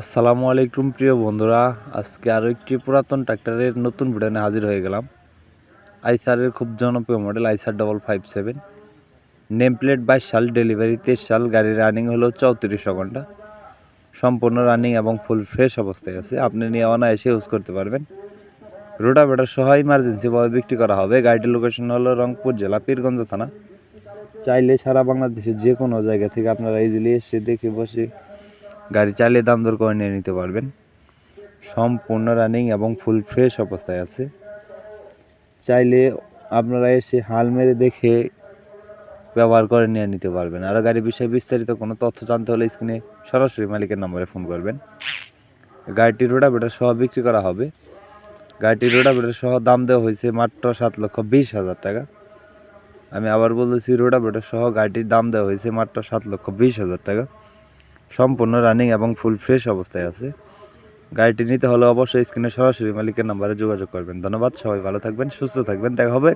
আসসালামু আলাইকুম, প্রিয় বন্ধুরা। আজকে আরও একটি পুরাতন ট্র্যাক্টরের নতুন ভিডিও হাজির হয়ে গেলাম। আইসারের খুব জনপ্রিয় model Eicher double five seven name plate বাইশ সাল ডেলিভারি তেইশ সাল, গাড়ির রানিং হলো চৌত্রিশশো ঘণ্টা। সম্পূর্ণ রানিং এবং ফুল ফ্রেশ অবস্থায় আছে। আপনি নিয়ে অনায়াসে ইউজ করতে পারবেন। রোটাভেটার সহ ইমার্জেন্সিভাবে বিক্রি করা হবে। গাড়িটির লোকেশন হলো রংপুর জেলা, পীরগঞ্জ থানা। চাইলে সারা বাংলাদেশের যে কোনো জায়গা থেকে আপনারা ইজিলি এসে দেখে বসে গাড়ি চালিয়ে দাম দর করে নিয়ে নিতে পারবেন। সম্পূর্ণ রানিং এবং ফুল ফ্রেশ অবস্থায় আছে। চাইলে আপনারা এসে হাল মেরে দেখে ব্যবহার করে নিয়ে নিতে পারবেন। আরও গাড়ির বিষয়ে বিস্তারিত কোনো তথ্য জানতে হলে স্ক্রিনে সরাসরি মালিকের নম্বরে ফোন করবেন। গাড়িটি রোডাবেটার সহ বিক্রি করা হবে। গাড়িটি রোডাবেটার সহ দাম দেওয়া হয়েছে মাত্র সাত লক্ষ বিশ হাজার টাকা। আমি আবার বলতেছি রোডাবেটার সহ গাড়িটির দাম দেওয়া হয়েছে মাত্র সাত লক্ষ বিশ হাজার টাকা। সম্পূর্ণ রানিং এবং ফুল ফ্রেশ অবস্থায় আছে। গাড়িটি নিতে হলে অবশ্যই স্ক্রিনে সরাসরি মালিকের নাম্বারে যোগাযোগ করবেন। ধন্যবাদ, সবাই ভালো থাকবেন, সুস্থ থাকবেন, দেখা হবে।